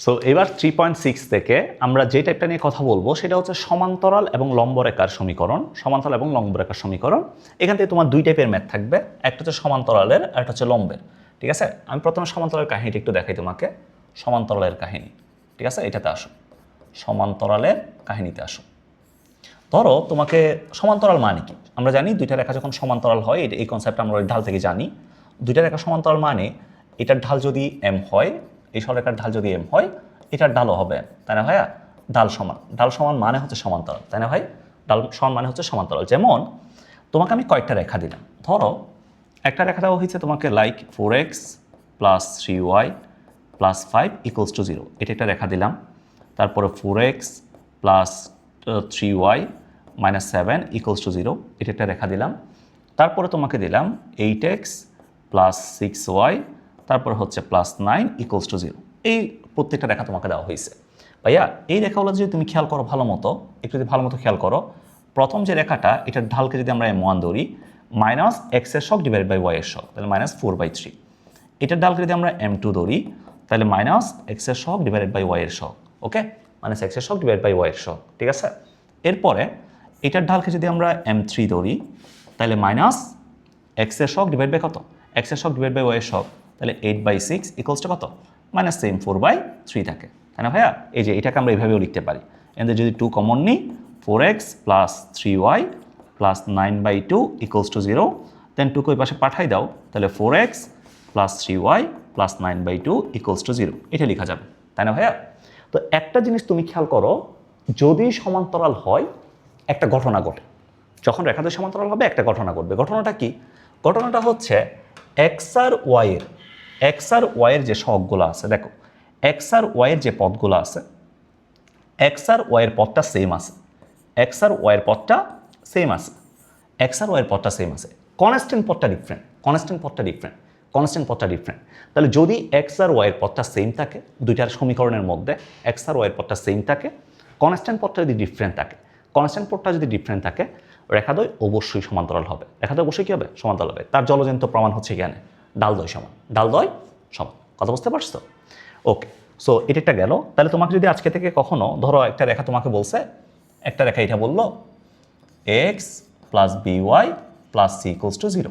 So এবার three point six থেকে আমরা যে টাইপটা নিয়ে কথা বলব, সেটা হচ্ছে সমান্তরাল এবং লম্বরেখার সমীকরণ, সমান্তরাল এবং লম্বরেখার সমীকরণ। এখান থেকে তোমার দুই টাইপের ম্যাথ থাকবে, একটা হচ্ছে সমান্তরালের আর একটা হচ্ছে লম্বের। ঠিক আছে? আমি প্রথমে সমান্তরালের কাহিনীটা একটু দেখাই তোমাকে। সমান্তরালের কাহিনী। ঠিক আছে? এটাতে আসো। সমান্তরালের কাহিনীতে আসো। ধরো তোমাকে সমান্তরাল মানে কি? আমরা জানি দুইটা রেখা যখন সমান্তরাল হয় এই কনসেপ্ট আমরা ঢাল থেকে জানি। দুইটা রেখা সমান্তরাল মানে এটার ঢাল যদি এম হয় এই সররেখার ঢাল যদি এম হয়, এটার ঢালও হবে। তাই না ভাইয়া? ঢাল সমান। ঢাল সমান মানে হচ্ছে সমান্তরাল। তাই না ভাই? ঢাল সমান মানে হচ্ছে সমান্তরাল। যেমন, তোমাকে আমি কয়েকটা রেখা দিলাম। ধরো, একটা রেখা দেওয়া হয়েছে তোমাকে like four x plus three y plus five equals to zero এটা একটা রেখা দিলাম। তারপরে four x plus three y minus seven equals to zero এটা একটা রেখা দিলাম। তারপরে তোমাকে দিলাম eight x plus six y তারপরে হচ্ছে plus nine equals to zero এই প্রত্যেকটা রেখা তোমাকে দেওয়া হয়েছে। ভাইয়া, এই রেখাগুলো যদি তুমি খেয়াল করো ভালো মতো, একটু যদি ভালো মতো খেয়াল করো, প্রথম যে রেখাটা, এটার ঢালকে যদি আমরা এম ওয়ান ধরি মাইনাস এক্সের শক ডিভাইড বাই ওয়াই এর শক তাহলে মাইনাস ফোর বাই থ্রি এটার ডালকে যদি আমরা এম টু ধরি, তাহলে মাইনাস এক্সের শক ডিভাইডেড বাই ওয়াই এর শক ওকে মাইনাস এক্সের শক ডিভাইড বাই ওয়াই এর শক ঠিক আছে? এরপরে, এটার ঢালকে যদি আমরা এম থ্রি ধরি, তাহলে মাইনাস এক্সের শক ডিভাইড বাই কত? এক্সের শক ডিভাইড বাই ওয়াই এর শক তাহলে eight by six equals to কত? Minus same four by three থাকে। তাই না ভাইয়া? এই যে এটাকে আমরা এইভাবেও লিখতে পারি। এতে যদি টু কমন নিই four x plus three y plus nine by two equals to zero then টুকে ওই পাশে পাঠাই দাও। তাহলে four x plus three y plus nine by two equals to zero এটা লেখা যাবে। তাই না ভাইয়া? তো একটা জিনিস তুমি খেয়াল করো, যদি সমান্তরাল হয়, একটা ঘটনা ঘটে। যখন রেখাদের সমান্তরাল হবে, একটা ঘটনা ঘটবে। ঘটনাটা কি? ঘটনাটা হচ্ছে এক্স আর ওয়াইয়ের এক্স আর ওয়াইয়ের যে শখগুলো আছে, দেখো এক্স আর ওয়াইয়ের যে পথগুলো আছে এক্স আর ওয়াইয়ের পথটা সেম আছে এক্স আর ওয়াইয়ের পথটা সেম আছে এক্স আর ওয়াইয়ের পথটা সেম আছে। কনস্ট্যান্ট পথটা ডিফারেন্ট কনস্ট্যান্ট পথটা ডিফারেন্ট কনস্ট্যান্ট পথটা ডিফারেন্ট তাহলে যদি এক্স আর ওয়াইয়ের পথটা সেম থাকে দুইটার সমীকরণের মধ্যে এক্স আর ওয়াইয়ের পথটা সেম থাকে কনস্ট্যান্ট পথটা যদি ডিফারেন্ট থাকে কনস্ট্যান্ট পথটা যদি ডিফারেন্ট থাকে, রেখাদ্বয় অবশ্যই সমান্তরাল হবে। রেখাদ্বয় অবশ্যই কী হবে? সমান্তরাল হবে। তার জলজন্ত প্রমাণ হচ্ছে এখানে। ডালদয় সমান। ডাল ডালদয় সমান। কথা বুঝতে পারছ ওকে সো এটা একটা গেল। তাহলে তোমাকে যদি আজকে থেকে কখনো, ধরো একটা রেখা তোমাকে বলছে, একটা রেখা এটা বলল x plus b y plus c equals to zero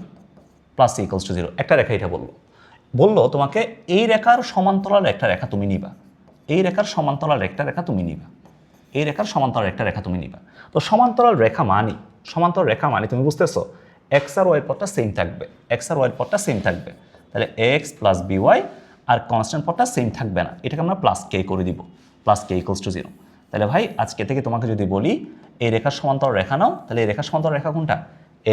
plus c equals to zero একটা রেখা এটা বলল। বলল তোমাকে, এই রেখার সমান্তরাল একটা রেখা তুমি নিবা। এই রেখার সমান্তরাল একটা রেখা তুমি নিবা। এই রেখার সমান্তরাল একটা রেখা তুমি নিবা। তো সমান্তরাল রেখা মানি, সমান্তরাল রেখা মানে তুমি বুঝতেছো? এক্স আর ওয়াই পথটা সেম থাকবে। এক্স আর ওয়াই পথটা সেম থাকবে। তাহলে এক্স প্লাস বি ওয়াই আর কনস্ট্যান্ট পথটা সেম থাকবে না। এটাকে আমরা প্লাস কে করে দিব। Plus k equals to zero তাহলে ভাই, আজকে থেকে তোমাকে যদি বলি, এই রেখার সমান্তরাল রেখা নাও, তাহলে এই রেখার সমান্তরাল রেখা কোনটা?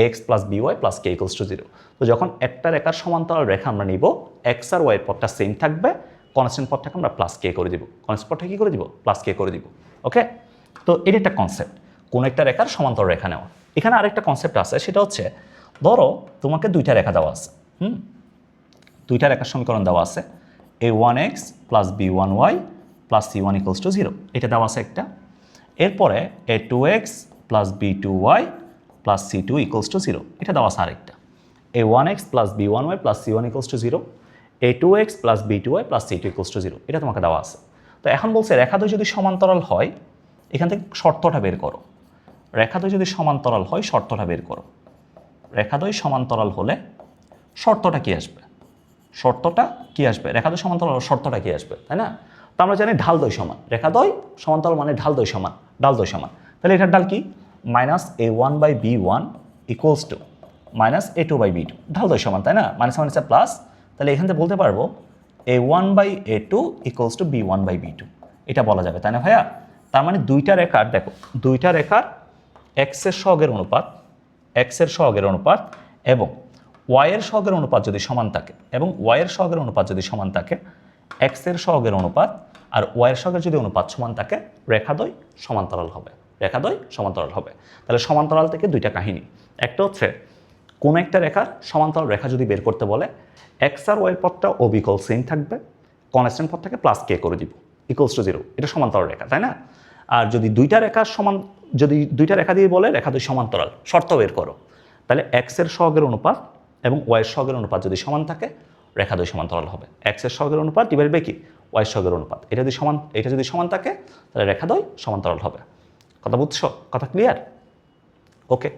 X plus b y plus k equals to zero তো যখন একটা রেখার সমান্তরাল রেখা আমরা নিব এক্স আর ওয়াইয়ের পথটা সেম থাকবে কনস্ট্যান্ট পথটাকে আমরা প্লাস কে করে দিব। কনস্ট্যান্ট পথটা কী করে দিব? প্লাস কে করে দিব। ওকে তো এটা একটা কনসেপ্ট কোন একটা রেখার সমান্তর রেখা নেওয়া। এখানে আরেকটা কনসেপ্ট আছে, সেটা হচ্ছে, ধরো তোমাকে দুইটা রেখা দেওয়া আছে, হুম? দুইটা রেখার সমীকরণ দেওয়া আছে a one x plus b one y plus c one equals to zero এটা দেওয়া আছে একটা। এরপরে a two x plus b two y plus c two equals to zero এটা দেওয়া আছে আরেকটা। A one x plus b one y plus c one equals to zero a two x plus b two y plus c two equals to zero এটা তোমাকে দেওয়া আছে। তো এখন বলছে রেখাদ্বয় যদি সমান্তরাল হয়, এখান থেকে শর্তটা বের করো। রেখাদ্বয় যদি সমান্তরাল হয়, শর্তটা বের করো। রেখাদ্বয় সমান্তরাল হলে শর্তটা কি আসবে? শর্তটা কি আসবে? রেখাদ্বয় সমান্তরাল শর্তটা কি আসবে? তাই না? তো আমরা জানি ঢাল ঢালদ্বয় সমান। রেখাদ্বয় সমান্তরাল মানে ঢাল ঢালদ্বয় সমান ডালদ্বয় সমান। তাহলে এটার ডাল কি? Minus a one by b one equals to minus a two by b two ঢাল ঢালদ্বয় সমান, তাই না? মাইনাস মাইনাস প্লাস তাহলে এখান থেকে বলতে পারব a one by a two equals to b one by b two এটা বলা যাবে, তাই না ভাইয়া? তার মানে দুইটা রেখার, দেখো, দুইটা রেখার এক্সের সহগের অনুপাত এক্সের সহগের অনুপাত এবং ওয়াইয়ের সহগের অনুপাত যদি সমান থাকে এবং ওয়াইয়ের সহগের অনুপাত যদি সমান থাকে এক্সের সহগের অনুপাত আর ওয়াইয়ের সহগের যদি অনুপাত সমান থাকে, রেখাদ্বয় সমান্তরাল হবে। রেখাদ্বয় সমান্তরাল হবে। তাহলে সমান্তরাল থেকে দুইটা কাহিনী। একটা হচ্ছে, কোন একটা রেখার সমান্তরাল রেখা যদি বের করতে বলে এক্স আর ওয়াইয়ের পথটা অবিকল সেম থাকবে কনস্ট্যান্ট পথটাকে প্লাস কে করে দিব ইকুয়ালস টু জিরো এটা সমান্তরাল রেখা, তাই না? আর যদি দুইটা রেখা সমান যদি দুইটা রেখা দিয়ে বলে, রেখা দুই সমান্তরাল, শর্ত বের করো। তাহলে এক্সের সহগের অনুপাত এবং ওয়াইয়ের সহগের অনুপাত যদি সমান থাকে রেখাদ্বয় সমান্তরাল হবে। এক্সের সহগের অনুপাত ডিভাইড বাই কি? ওয়াই সহগের অনুপাত। এটা যদি সমান, এটা যদি সমান থাকে, তাহলে রেখাদ্বয় সমান্তরাল হবে। কথা বুঝছ? কথা ক্লিয়ার ওকে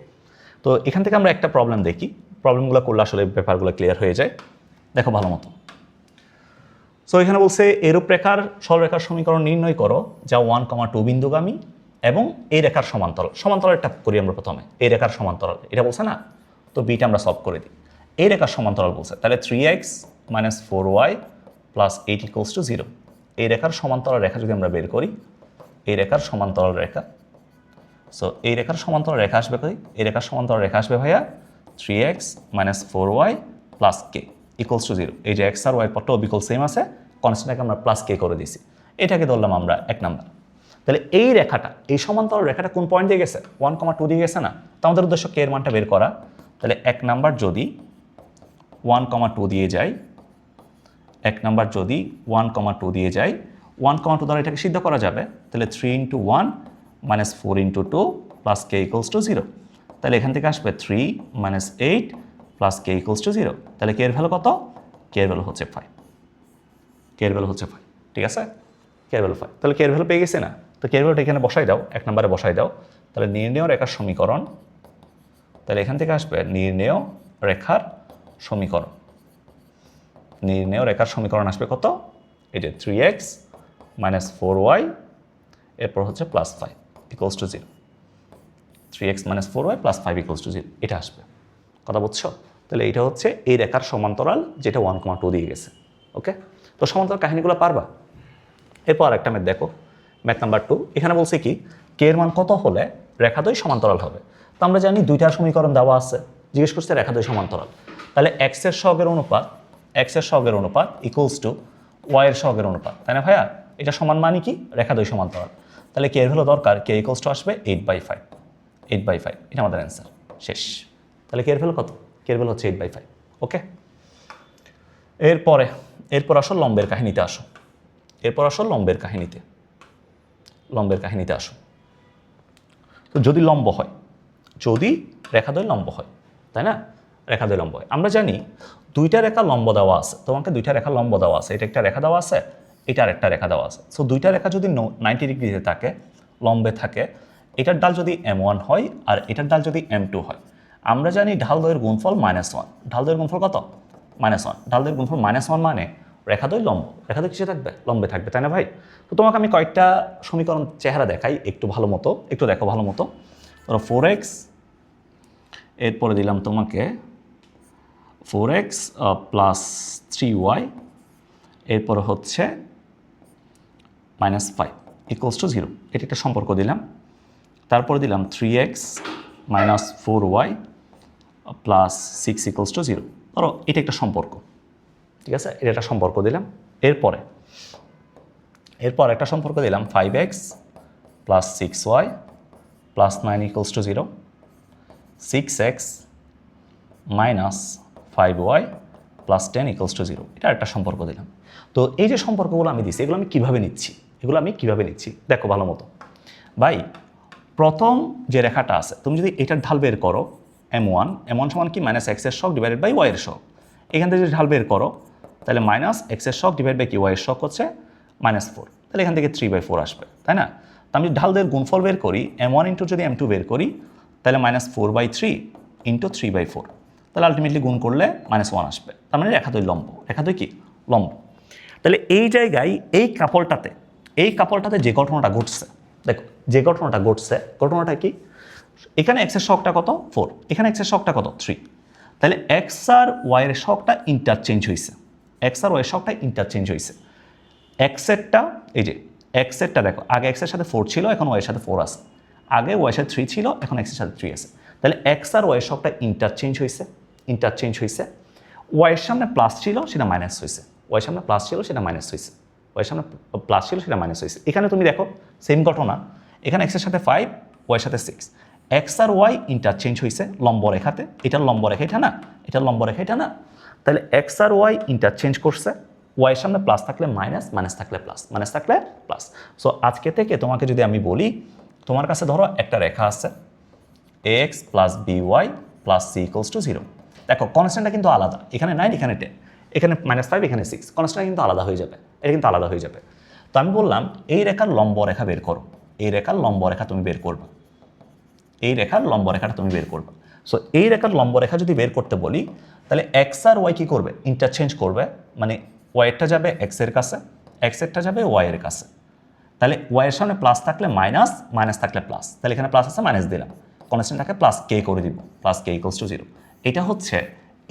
তো এখান থেকে আমরা একটা প্রবলেম দেখি। প্রবলেমগুলো করলে আসলে ব্যাপারগুলো ক্লিয়ার হয়ে যায়। দেখো ভালো মতো। সো এখানে বলছে, এরূপ রেখার সরলরেখার সমীকরণ নির্ণয় করো, যা ওয়ান কমা টু বিন্দুগামী। এবং এই রেখার সমান্তরাল সমান্তরালটা করি আমরা প্রথমে, এই রেখার সমান্তরাল, এটা বলছে না? তো বিটা আমরা সলভ করে দিই। এই রেখার সমান্তরাল বলছে, তাহলে three x minus four y plus eight equals to zero এই রেখার সমান্তরাল রেখা যদি আমরা বের করি, এই রেখার সমান্তরাল রেখা সো এই রেখার সমান্তরাল রেখা আসবে কই? এই রেখার সমান্তরাল রেখা আসবে ভাইয়া three x minus four y plus k equals to zero এই যে এক্স আর ওয়াই পরটাও বিকল সেম আছে কনস্ট্যান্টটাকে আমরা প্লাস কে করে দিছি এটাকে ধরলাম আমরা এক নাম্বার তাহলে এই রেখাটা, এই সমান্তরাল রেখাটা কোন পয়েন্ট দিয়ে গেছে? ওয়ান কমা টু দিয়ে গেছে না? তো আমাদের উদ্দেশ্য কে এর মানটা বের করা। তাহলে এক নাম্বার যদি ওয়ান কমা টু দিয়ে যায়, এক নাম্বার যদি ওয়ান কমা টু দিয়ে যায় ওয়ান কমা টু দ্বারা এটাকে সিদ্ধ করা যাবে। তাহলে three into one minus four into two plus k equals to zero তাহলে এখান থেকে আসবে three minus eight plus k equals to zero তাহলে কে এর ভ্যালু কত? কে এর ভ্যালু হচ্ছে ফাইভ কে এর ভ্যালু হচ্ছে ফাইভ ঠিক আছে? কে এর ভ্যালু ফাইভ তাহলে কে এর ভ্যালু পেয়ে গেছে না? তো কে এর এখানে বসাই দাও, এক নম্বরে বসাই দাও। তাহলে নির্ণয় রেখার সমীকরণ, তাহলে এখান থেকে আসবে নির্ণয় রেখার সমীকরণ। নির্ণয় রেখার সমীকরণ আসবে কত? এই যে three x minus four y এরপর হচ্ছে plus five equals to zero three x minus four y plus five equals to zero এটা আসবে। কথা বুঝছ? তাহলে এটা হচ্ছে এই রেখার সমান্তরাল যেটা ওয়ান কমা টু দিয়ে গেছে। ওকে তো সমান্তরাল কাহিনীগুলো পারবা? এরপর একটা ম্যাথ দেখো। ম্যাথ নাম্বার টু এখানে বলছে কি কে এর মান কত হলে রেখাদ্বয় সমান্তরাল হবে? তো আমরা জানি দুইটা সমীকরণ দেওয়া আছে। জিজ্ঞেস করছে রেখাদ্বয় সমান্তরাল। তাহলে এক্সের সহগের অনুপাত এক্সের সহগের অনুপাত ইকুয়ালস টু ওয়াই এর সহগের অনুপাত। তাই না ভাইয়া? এটা সমান মানে কি? রেখাদ্বয় সমান্তরাল। তাহলে কে এর হলো দরকার কে ইকুয়ালস টু আসবে eight by five eight by five এটা আমাদের অ্যান্সার শেষ। তাহলে কে এর ভ্যালু কত? কে এর ভ্যালু হচ্ছে এইট বাই ফাইভ ওকে এরপরে, এরপর আসো লম্বের কাহিনীতে আসো। এরপর আসো লম্বের কাহিনীতে। লম্বের কাহিনীতে আসো তো যদি লম্ব হয়, যদি রেখাদ্বয় লম্ব হয়, তাই না? রেখাদ্বয় লম্ব হয়। আমরা জানি দুইটা রেখা লম্ব দেওয়া আছে। তোমাকে দুইটা রেখা লম্ব দেওয়া আছে। এটা একটা রেখা দেওয়া আছে, এটা আরেকটা রেখা দেওয়া আছে। সো দুইটা রেখা যদি নাইনটি ডিগ্রিতে থাকে, লম্বে থাকে, এটার ডাল যদি এম ওয়ান হয় আর এটার ডাল যদি এম টু হয়। আমরা জানি ঢাল দয়ের গুণফল মাইনাস ওয়ান ঢাল দয়ের গুণফল কত? মাইনাস ওয়ান ঢাল দয়ের গুণফল মাইনাস ওয়ান মানে রেখাদ্বয় লম্ব রেখাদ্বয় কিসে থাকবে? লম্বে থাকবে, তাই না ভাই? তো তোমাকে আমি কয়েকটা সমীকরণ চেহারা দেখাই, একটু ভালো মতো, একটু দেখো ভালো মতো। ধরো ফোর এক্স এরপরে দিলাম তোমাকে four x plus three y এরপর হচ্ছে minus five equals to zero এটা একটা সম্পর্ক দিলাম। তারপরে দিলাম three x minus four y plus six equals to zero ধরো, এটা একটা সম্পর্ক। ঠিক আছে? এটা একটা সম্পর্ক দিলাম। এরপরে, এরপর একটা সম্পর্ক দিলাম five x plus six y plus nine equals to zero six x minus five y plus ten equals to zero এটা একটা সম্পর্ক দিলাম। তো এই যে সম্পর্কগুলো আমি দিচ্ছি এগুলো আমি কীভাবে নিচ্ছি? এগুলো আমি কীভাবে নিচ্ছি? দেখো ভালো মতো। ভাই, প্রথম যে রেখাটা আছে, তুমি যদি এটার ঢাল বের করো এম ওয়ান এম ওয়ান সমান কি? মাইনাস এক্সের শক ডিভাইডেড বাই ওয়াইয়ের শক এখান থেকে যদি ঢাল বের করো তাহলে মাইনাস এক্সের শক ডিভাইড বাই কি ওয়াইয়ের শক হচ্ছে মাইনাস ফোর তাহলে এখান থেকে থ্রি বাই ফোর আসবে, তাই না? তো আমি ঢালদের গুণফল বের করি এম ওয়ান ইন্টু যদি এম টু বের করি, তাহলে minus four by three into three by four তাহলে আলটিমেটলি গুণ করলে মাইনাস ওয়ান আসবে। তার মানে রেখাদ্বয় লম্ব। রেখাদ্বয় কি? লম্ব। তাহলে এই জায়গায় এই কাপড়টাতে এই কাপড়টাতে যে ঘটনাটা ঘটছে, দেখো, যে ঘটনাটা ঘটছে, ঘটনাটা কি? এখানে এক্সের শকটা কত? ফোর এখানে এক্সের শকটা কত? থ্রি তাহলে এক্স আর ওয়াইয়ের শকটা ইন্টারচেঞ্জ হয়েছে এক্স আর ওয়াইয়ের শকটা ইন্টারচেঞ্জ হয়েছে এক্সেরটা এই যে এক্সেরটা দেখো, আগে এক্সের সাথে ফোর ছিল, এখন ওয়াইয়ের সাথে ফোর আছে। আগে ওয়াইয়ের সাথে থ্রি ছিল, এখন এক্সের সাথে থ্রি আছে। তাহলে এক্স আর ওয়াইয়ের শকটা ইন্টারচেঞ্জ হয়েছে ইন্টারচেঞ্জ হয়েছে ওয়াইয়ের সামনে প্লাস ছিল, সেটা মাইনাস হয়েছে ওয়াইয়ের সামনে প্লাস ছিল, সেটা মাইনাস হয়েছে ওয়াইয়ের সামনে প্লাস ছিল, সেটা মাইনাস হয়েছে এখানে তুমি দেখো সেম ঘটনা, এখানে এক্সের সাথে ফাইভ ওয়াইয়ের সাথে সিক্স এক্স আর ওয়াই ইন্টারচেঞ্জ হয়েছে লম্ব রেখাতে। এটার লম্ব রেখা এটা না, এটার লম্ব রেখা এটা না। তাহলে এক্স আর ওয়াই ইন্টারচেঞ্জ করছে ওয়াইয়ের সামনে প্লাস থাকলে মাইনাস মাইনাস থাকলে প্লাস মাইনাস থাকলে প্লাস সো আজকে থেকে তোমাকে যদি আমি বলি, তোমার কাছে ধরো একটা রেখা আছে x plus b y plus c equals to zero দেখো কনস্ট্যান্টটা কিন্তু আলাদা, এখানে নাইন এখানে টেন এখানে মাইনাস ফাইভ এখানে সিক্স কনস্ট্যান্ট কিন্তু আলাদা হয়ে যাবে, এটা কিন্তু আলাদা হয়ে যাবে। তো আমি বললাম, এই রেখার লম্ব রেখা বের করো, এই রেখার লম্ব রেখা তুমি বের করবে, এই রেখার লম্ব রেখাটা তুমি বের করবে। সো এই রেখার লম্ব রেখা যদি বের করতে বলি, তাহলে এক্স আর ওয়াই কী করবে? ইন্টারচেঞ্জ করবে মানে ওয়াইয়েরটা যাবে এক্সের কাছে এক্স এরটা যাবে ওয়াইয়ের কাছে। তাহলে ওয়াইয়ের সামনে প্লাস থাকলে মাইনাস মাইনাস থাকলে প্লাস তাহলে এখানে প্লাস আছে মাইনাস দিলাম। কনস্ট্যান্টটাকে প্লাস কে করে দিব plus k equals to zero এটা হচ্ছে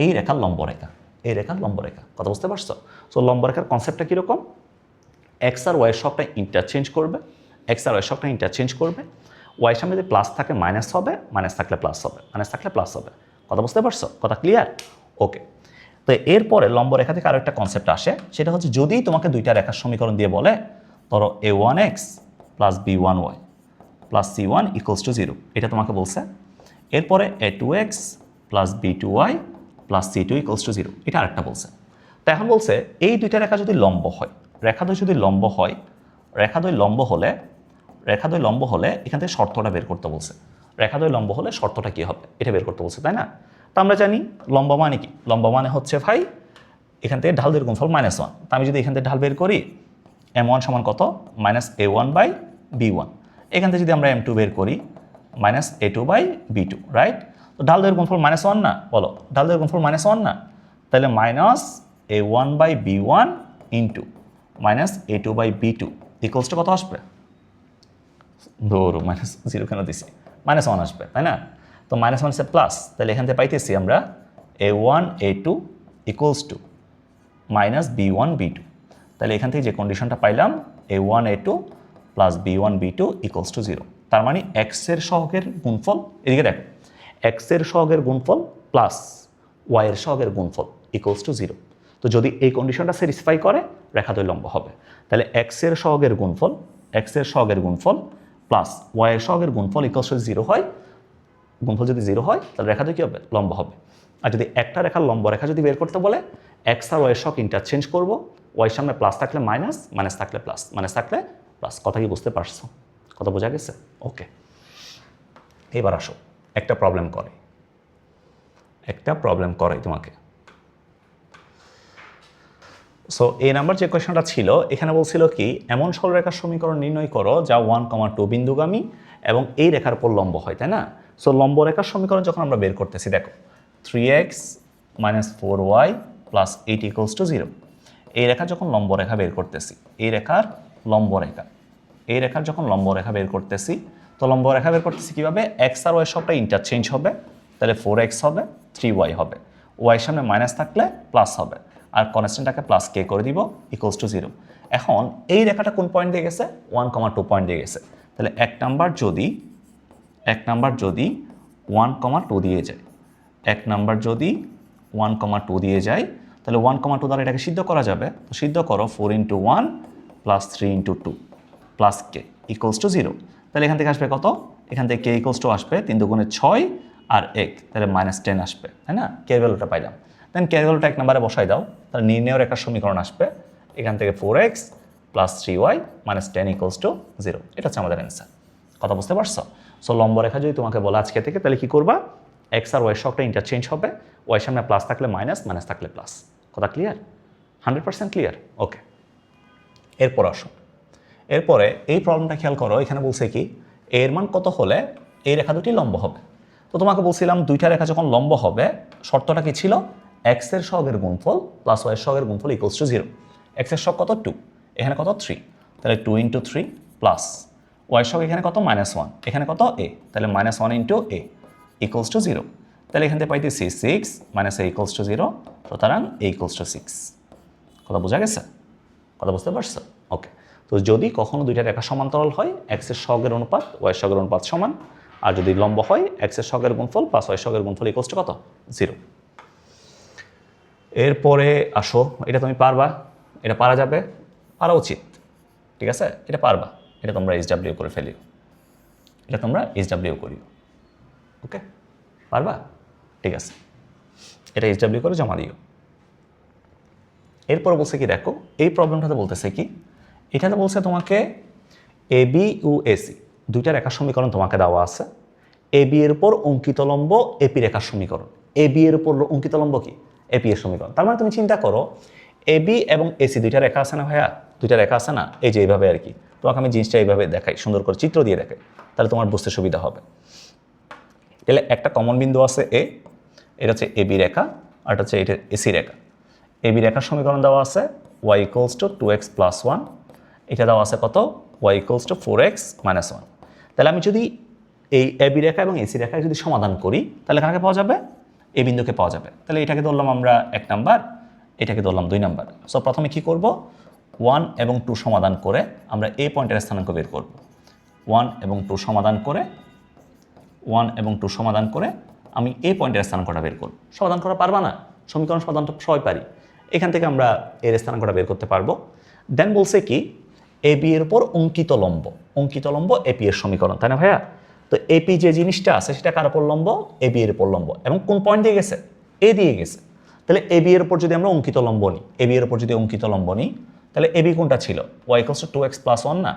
এই রেখার লম্ব রেখা, এই রেখার লম্ব রেখা। কথা বুঝতে পারছ? সো লম্ব রেখার কনসেপ্টটা কীরকম? এক্স আর ওয়াই সবটা ইন্টারচেঞ্জ করবে এক্স আর ওয়াই সবটা ইন্টারচেঞ্জ করবে ওয়াই সামনে যদি প্লাস থাকে মাইনাস হবে মাইনাস থাকলে প্লাস হবে মাইনাস থাকলে প্লাস হবে। কথা বুঝতে পারছ? কথা ক্লিয়ার ওকে তো এরপরে লম্ব রেখা থেকে আরও একটা কনসেপ্ট আসে, সেটা হচ্ছে যদি তোমাকে দুইটা রেখার সমীকরণ দিয়ে বলে, ধরো a one x plus b one y plus c one equals to zero এটা তোমাকে বলছে। এরপরে a two x plus b two y plus c two equals to zero এটা আরেকটা বলছে। তো এখন বলছে, এই দুইটা রেখা যদি লম্ব হয় রেখাদ্বয় যদি লম্ব হয় রেখাদ্বয় লম্ব হলে রেখাদ্বয় লম্ব হলে এখান থেকে শর্তটা বের করতে বলছে। রেখাদ্বয় লম্ব হলে শর্তটা কী হবে? এটা বের করতে বলছে, তাই না? তা আমরা জানি লম্ব মানে কি? লম্ব মানে হচ্ছে ভাই এখান থেকে ঢাল বের গুণফল মাইনাস ওয়ান তা আমি যদি এখান থেকে ঢাল বের করি এম ওয়ান সমান কত? Minus a one by b one এখান থেকে যদি আমরা এম টু বের করি minus a two by b two right তো ঢাল দেওয়ার গুণফল মাইনাস ওয়ান না? বলো, ঢাল দেওয়ার গুণফল মাইনাস ওয়ান না? তাহলে minus a one by b one into minus a two by b two ইকুয়ালসটা কত আসবে? ধরো মাইনাস জিরো কেন দিছি? মাইনাস ওয়ান আসবে, তাই না? তো মাইনাস মাইনাসে প্লাস তাহলে এখান থেকে পাইতেছি আমরা a one a two equals to minus b one b two তাহলে এখান থেকে যে কন্ডিশনটা পাইলাম a one a two plus b one b two equals to zero তার মানে এক্সের সহগের গুণফল, এদিকে দেখো এক্সের সহগের গুণফল প্লাস ওয়াইয়ের সহগের গুণফল ইকুয়ালস টু জিরো তো যদি এই কন্ডিশনটা স্যাটিসফাই করে রেখাদ্বয় লম্ব হবে। তাহলে এক্সের সহগের গুণফল এক্সের সহগের গুণফল প্লাস ওয়াইয়ের সহগের গুণফল ইকুয়ালস টু জিরো হয়, গুণফল যদি জিরো হয়, তাহলে রেখাটা কী হবে? লম্বা হবে। আর যদি একটা রেখার লম্ব রেখা যদি বের করতে বলে এক্স আর ওয়াই শক ইন্টারচেঞ্জ করব ওয়াই সামনে প্লাস থাকলে মাইনাস মাইনাস থাকলে প্লাস মাইনাস থাকলে প্লাস কথা কি বুঝতে পারছ? কথা বোঝা গেছে? ওকে এবার আসো। একটা প্রবলেম করে। একটা প্রবলেম করে তোমাকে। সো এই নাম্বার যে কোয়েশনটা ছিল, এখানে বলছিল কি, এমন সরলরেখার সমীকরণ নির্ণয় করো যা ওয়ান কমা টু বিন্দুগামী এবং এই রেখার উপর লম্ব হয়, তাই না? সো লম্ব রেখার সমীকরণ যখন আমরা বের করতেছি, দেখো three x minus four y plus eight equals to zero এই রেখা যখন লম্ব রেখা বের করতেছি, এই রেখার লম্ব রেখা, এই রেখার যখন লম্ব রেখা বের করতেছি, তো লম্ব রেখা বের করতেছি কীভাবে? এক্স আর ওয়াই সবটা ইন্টারচেঞ্জ হবে, তাহলে ফোর এক্স হবে থ্রি ওয়াই হবে ওয়াই সামনে মাইনাস থাকলে প্লাস হবে। আর কনস্ট্যান্টটাকে প্লাস কে করে দিব ইকুয়ালস টু জিরো এখন এই রেখাটা কোন পয়েন্ট দিয়ে গেছে? ওয়ান কমা টু পয়েন্ট দিয়ে গেছে। তাহলে এক নাম্বার যদি, এক নাম্বার যদি ওয়ান কমা টু দিয়ে যায়, এক নাম্বার যদি ওয়ান কমা টু দিয়ে যায়, তাহলে ওয়ান কমা টু দ্বারা এটাকে সিদ্ধ করা যাবে। তো সিদ্ধ করো four into one plus three into two plus k equals to zero তাহলে এখান থেকে আসবে কত? এখান থেকে কে ইকুয়ালস টু আসবে তিন দুগুণে ছয় আর এক। তাহলে মাইনাস টেন আসবে, তাই না? কে ভ্যালুটা পাইলাম। দেন কে ভ্যালুটা এক নাম্বারে বসাই দাও। তাহলে নির্ণয়ের একটা সমীকরণ আসবে। এখান থেকে four x plus three y minus ten equals to zero এটা হচ্ছে আমাদের অ্যান্সার কথা বুঝতে পারছ? সো লম্ব রেখা যদি তোমাকে বলা আজকে থেকে, তাহলে কী করবা? এক্স আর ওয়াই শকটা ইন্টারচেঞ্জ হবে। ওয়াই সামনে প্লাস থাকলে মাইনাস মাইনাস থাকলে প্লাস কথা clear hundred percent clear okay এরপর আসো। এরপরে এই প্রবলেমটা খেয়াল করো, এখানে বলছে কি, এর মান কত হলে এই রেখা দুটি লম্ব হবে। তো তোমাকে বলছিলাম দুইটা রেখা যখন লম্ব হবে, শর্তটা কি ছিল? এক্সের সহগের গুণফল প্লাস ওয়াই সহগের গুণফল ইকুয়ালস টু জিরো এক্সের সহগ কত? টু এখানে কত? থ্রি তাহলে two into three plus y সহগ এখানে কত? মাইনাস ওয়ান এখানে কত? এ তাহলে minus one into a equals to zero তাহলে এখান থেকে পাইতেছি six minus a equals to zero সুতরাং এ ইকুয়ালস টু সিক্স কথা বোঝা গেছে? কথা বুঝতে পারছ? ওকে তো যদি কখনো দুইটা রেখা সমান্তরাল হয় এক্সের সহগের অনুপাত ওয়াই সহগের অনুপাত সমান। আর যদি লম্ব হয় এক্সের সহগের গুণফল প্লাস ওয়াই সহগের গুণফল টু কত? জিরো এরপরে আসো, এটা তুমি পারবা, এটা পারা যাবে, পারা উচিত, ঠিক আছে? এটা পারবা, এটা তোমরা এইচ ডাব্লিউ করে ফেলিও। এটা তোমরা এইচ ডাব্লিউ করিও, ওকে? পারবা? ঠিক আছে। এটা এইচ ডাব্লিউ করে জমা দিও। এরপর বলছে কি, দেখো, এই প্রবলেমটাতে বলতেছে কি এটাতে বলছে তোমাকে এ বি ইউ এসি দুইটা রেখার সমীকরণ তোমাকে দেওয়া আছে। এ বি এর উপর অঙ্কিত লম্ব এপি রেখার সমীকরণ। এ বি এর উপর অঙ্কিত লম্ব কি? এপি এর সমীকরণ। তার মানে তুমি চিন্তা করো এবি এবং এসি দুইটা রেখা আছে না ভাইয়া? দুইটা রেখা আছে না? এই যে এইভাবে আর কি। তোমাকে আমি জিনিসটা এইভাবে দেখাই, সুন্দর করে চিত্র দিয়ে দেখাই, তাহলে তোমার বুঝতে সুবিধা হবে। তাহলে একটা কমন বিন্দু আছে এ এটা হচ্ছে এবি রেখা, আর এটা হচ্ছে এটা এসি রেখা। এবি রেখার সমীকরণ দেওয়া আছে y equals to two x plus one এটা দেওয়া আছে কত? Y equals to four x minus one তাহলে আমি যদি এই এবি রেখা এবং এসি রেখায় যদি সমাধান করি, তাহলে কাকে পাওয়া যাবে? এ বিন্দুকে পাওয়া যাবে। তাহলে এটাকে ধরলাম আমরা এক নাম্বার, এটাকে ধরলাম দুই নাম্বার। সো প্রথমে কি করব? ওয়ান এবং টু সমাধান করে আমরা এই পয়েন্টের স্থানাঙ্ক বের করব। ওয়ান এবং টু সমাধান করে ওয়ান এবং টু সমাধান করে আমি এই পয়েন্টের স্থানাঙ্কটা বের করব। সমাধান করা পারবা না? সমীকরণ সমাধান তো সবাই পারি। এখান থেকে আমরা এর স্থানাঙ্কটা বের করতে পারব। দেন বলছে কি, এ বি এর উপর অঙ্কিত লম্ব অঙ্কিত লম্ব এপি এর সমীকরণ, তাই না ভাইয়া? তো এপি যে জিনিসটা আছে, সেটা কার উপর লম্ব? এ বি এর উপর লম্ব। এবং কোন পয়েন্ট দিয়ে গেছে? এ দিয়ে গেছে। তাহলে এ বি এর উপর যদি আমরা অঙ্কিত লম্ব নিই এ বি এর উপর যদি অঙ্কিত লম্ব নিই, তাহলে এ বি কোনটা ছিল? Y equals to x plus one না?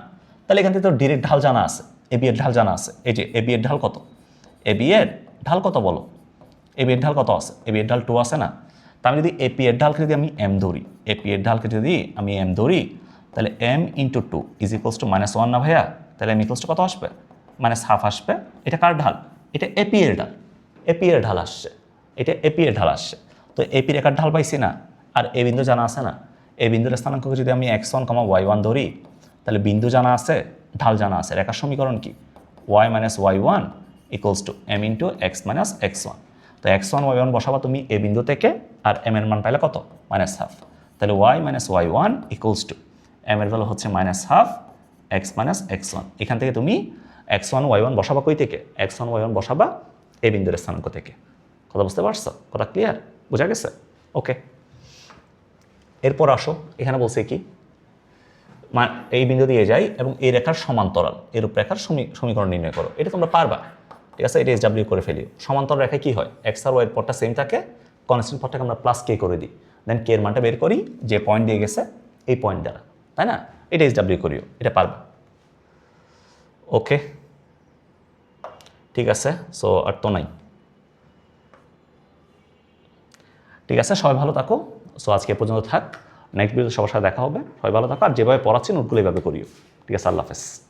তাহলে এখান থেকে তো ডিরেক্ট ঢাল জানা আছে। এ বি এর ঢাল জানা আছে। এই যে এ বি এর ঢাল কত? এ বি এর ঢাল কত বলো? এ বি এর ঢাল কত আছে? এ বি এর ঢাল টু আছে না? তা আমি যদি এপি এর ঢালকে যদি আমি এম ধরি এপি এর ঢালকে যদি আমি এম ধরি, তাহলে m into two is equals to minus one না ভাইয়া? তাহলে এম ইকোয়ালস টু কত আসবে? মাইনাস সাফ আসবে, এটা কার ঢাল? এটা এপি এর ঢাল। এপি এর ঢাল আসছে। এটা এপি এর ঢাল আসছে। তো এপি রেখার ঢাল পাইছি না? আর এ বিন্দু জানা আছে না? এ বিন্দুর স্থানাঙ্ককে যদি আমি x one comma y one ধরি, তাহলে বিন্দু জানা আছে, ঢাল জানা আছে। রেখার সমীকরণ কি? Y minus y one equals to m into x minus x one তো এক্স ওয়ান ওয়াই ওয়ান বসাবা তুমি এ বিন্দু থেকে, আর এম এর মান পাইলে কত? মাইনাস হাফ তাহলে Y minus Y one equals to M এর ভ্যালু হচ্ছে minus half X minus X one এখান থেকে তুমি এক্স ওয়ান ওয়াই ওয়ান বসাবা কই থেকে? এক্স ওয়ান ওয়াই ওয়ান বসাবা এ বিন্দুর স্থানাঙ্ক থেকে। কথা বুঝতে পারছ? কথা ক্লিয়ার বোঝা গেছে? ওকে এরপর আসো। এখানে বলছে কি? এই বিন্দু দিয়ে যাই এবং এই রেখার সমান্তরাল, এর রূপরেখার সমী- সমীকরণ নির্ণয় করো। এটা তোমরা পারবা। ঠিক আছে? এটা এসডাব্লিউ করে ফেলিও সমান্তরাল রেখায় কি হয়? এক্স আর ওয়াইয়ের পরটা সেম থাকে। কনস্ট্যান্ট পরটাকে আমরা প্লাস কে করে দিই। দেন কে এর মানটা বের করি যে পয়েন্ট দিয়ে গেছে এই পয়েন্ট দ্বারা। তাই না? এটা এসডাব্লিউ করিও। এটা পারবা। ওকে ঠিক আছে সো আর তো নাই। ঠিক আছে, সবাই ভালো থাকো। সো আজকে পর্যন্ত থাক। নেক্সট ভিডিও সবার সাথে দেখা হবে। সবাই ভালো থাকো। আর যেভাবে পড়াচ্ছি নোটগুলো এভাবে করিও। ঠিক আছে, আল্লাহ হাফেজ।